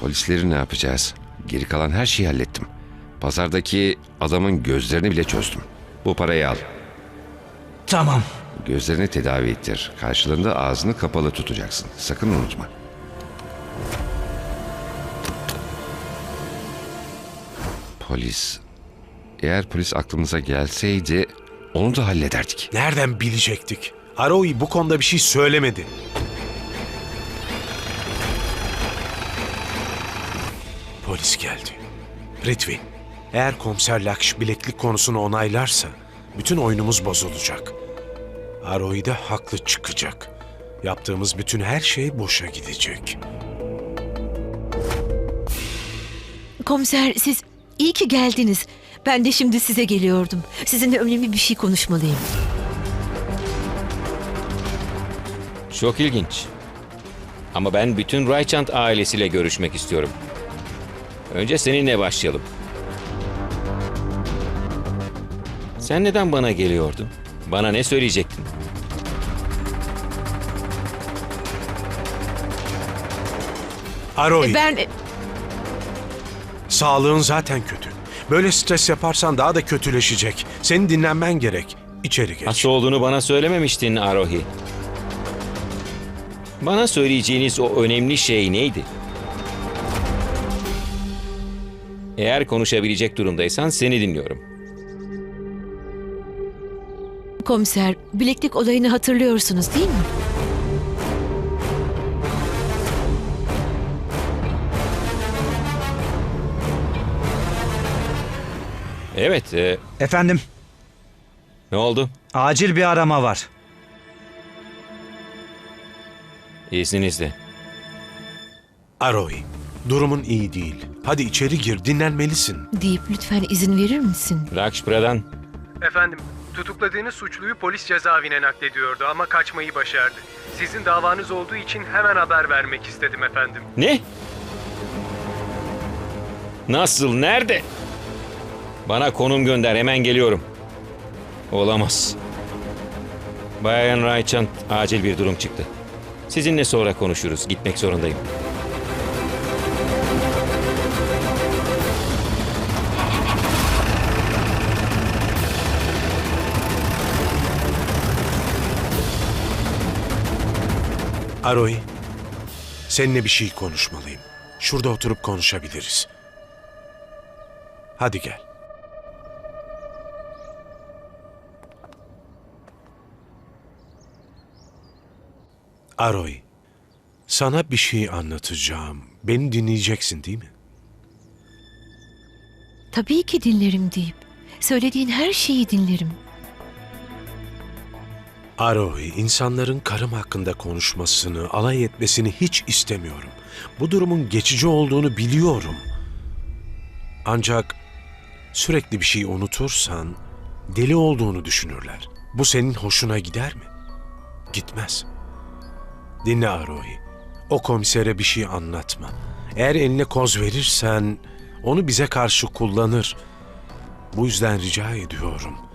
Polisleri ne yapacağız? Geri kalan her şeyi hallettim. Pazardaki adamın gözlerini bile çözdüm. Bu parayı al. Tamam. Gözlerini tedavi ettir. Karşılığında ağzını kapalı tutacaksın. Sakın unutma. Polis. Eğer polis aklımıza gelseydi onu da hallederdik. Nereden bilecektik? Aroy bu konuda bir şey söylemedi. Polis geldi. Ritvi, eğer komiser Lakş bileklik konusunu onaylarsa bütün oyunumuz bozulacak. Aroy da haklı çıkacak. Yaptığımız bütün her şey boşa gidecek. Komiser siz iyi ki geldiniz. Ben de şimdi size geliyordum. Sizinle önemli bir şey konuşmalıyım. Çok ilginç. Ama ben bütün Raychant ailesiyle görüşmek istiyorum. Önce seninle başlayalım. Sen neden bana geliyordun? Bana ne söyleyecektin? Aroy, Ben sağlığın zaten kötü. Böyle stres yaparsan daha da kötüleşecek. Senin dinlenmen gerek. İçeri geç. Hasta olduğunu bana söylememiştin Arohi. Bana söyleyeceğiniz o önemli şey neydi? Eğer konuşabilecek durumdaysan seni dinliyorum. komiser bileklik olayını hatırlıyorsunuz değil mi? Evet, e, Efendim, ne oldu? acil bir arama var. İzninizle. Aroy, durumun iyi değil. Hadi içeri gir, dinlenmelisin. Deyip lütfen izin verir misin? Rakşpra'dan Efendim, tutukladığınız suçluyu polis cezaevine naklediyordu ama kaçmayı başardı. Sizin davanız olduğu için hemen haber vermek istedim efendim. Ne? Nasıl? Nerede? Bana konum gönder. Hemen geliyorum. Olamaz. Bayan Raychant acil bir durum çıktı. Sizinle sonra konuşuruz. Gitmek zorundayım. Aroy, seninle bir şey konuşmalıyım. Şurada oturup konuşabiliriz. Hadi gel. Aroy, sana bir şey anlatacağım. Beni dinleyeceksin değil mi? Tabii ki dinlerim deyip. Söylediğin her şeyi dinlerim. Aroy, insanların karım hakkında konuşmasını, alay etmesini hiç istemiyorum. Bu durumun geçici olduğunu biliyorum. Ancak sürekli bir şey unutursan deli olduğunu düşünürler. Bu senin hoşuna gider mi? Gitmez. Dinle Aroy. O komisere bir şey anlatma. Eğer eline koz verirsen onu bize karşı kullanır. Bu yüzden rica ediyorum.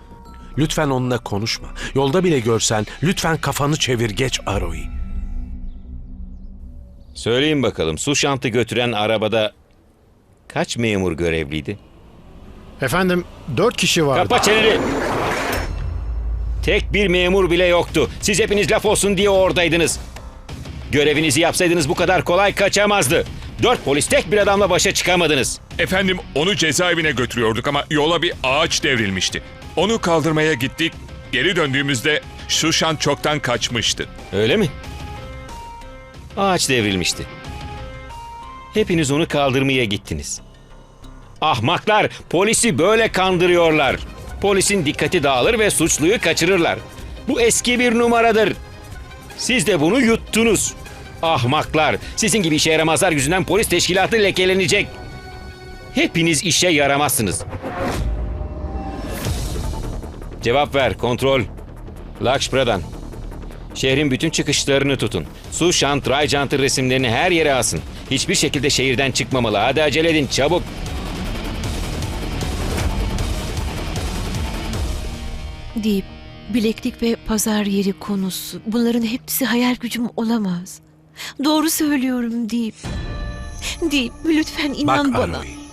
Lütfen onunla konuşma. Yolda bile görsen lütfen kafanı çevir geç Aroy. Söyleyin bakalım su şantı götüren arabada kaç memur görevliydi? Efendim dört kişi vardı. Kapa çeneni! Tek bir memur bile yoktu. Siz hepiniz laf olsun diye oradaydınız. Görevinizi yapsaydınız bu kadar kolay kaçamazdı. Dört polis tek bir adamla başa çıkamadınız. Efendim onu cezaevine götürüyorduk ama yola bir ağaç devrilmişti. Onu kaldırmaya gittik. Geri döndüğümüzde Şuşan çoktan kaçmıştı. Öyle mi? Ağaç devrilmişti. Hepiniz onu kaldırmaya gittiniz. Ahmaklar polisi böyle kandırıyorlar. Polisin dikkati dağılır ve suçluyu kaçırırlar. Bu eski bir numaradır. Siz de bunu yuttunuz. Ahmaklar, sizin gibi işe yaramazlar yüzünden polis teşkilatı lekelenecek. Hepiniz işe yaramazsınız. Cevap ver, kontrol. Lakshpradan. Şehrin bütün çıkışlarını tutun. Su Şant, Raycant'ın resimlerini her yere asın. Hiçbir şekilde şehirden çıkmamalı. Hadi acele edin, çabuk. Deyip bileklik ve pazar yeri konusu. Bunların hepsi hayal gücüm olamaz. Doğru söylüyorum deyip. Değil. Lütfen inan Bak bana. Aroy.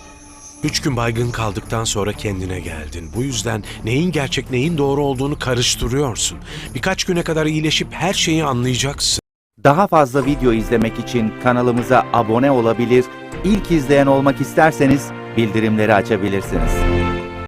Üç gün baygın kaldıktan sonra kendine geldin. Bu yüzden neyin gerçek neyin doğru olduğunu karıştırıyorsun. Birkaç güne kadar iyileşip her şeyi anlayacaksın. Daha fazla video izlemek için kanalımıza abone olabilir, ilk izleyen olmak isterseniz bildirimleri açabilirsiniz.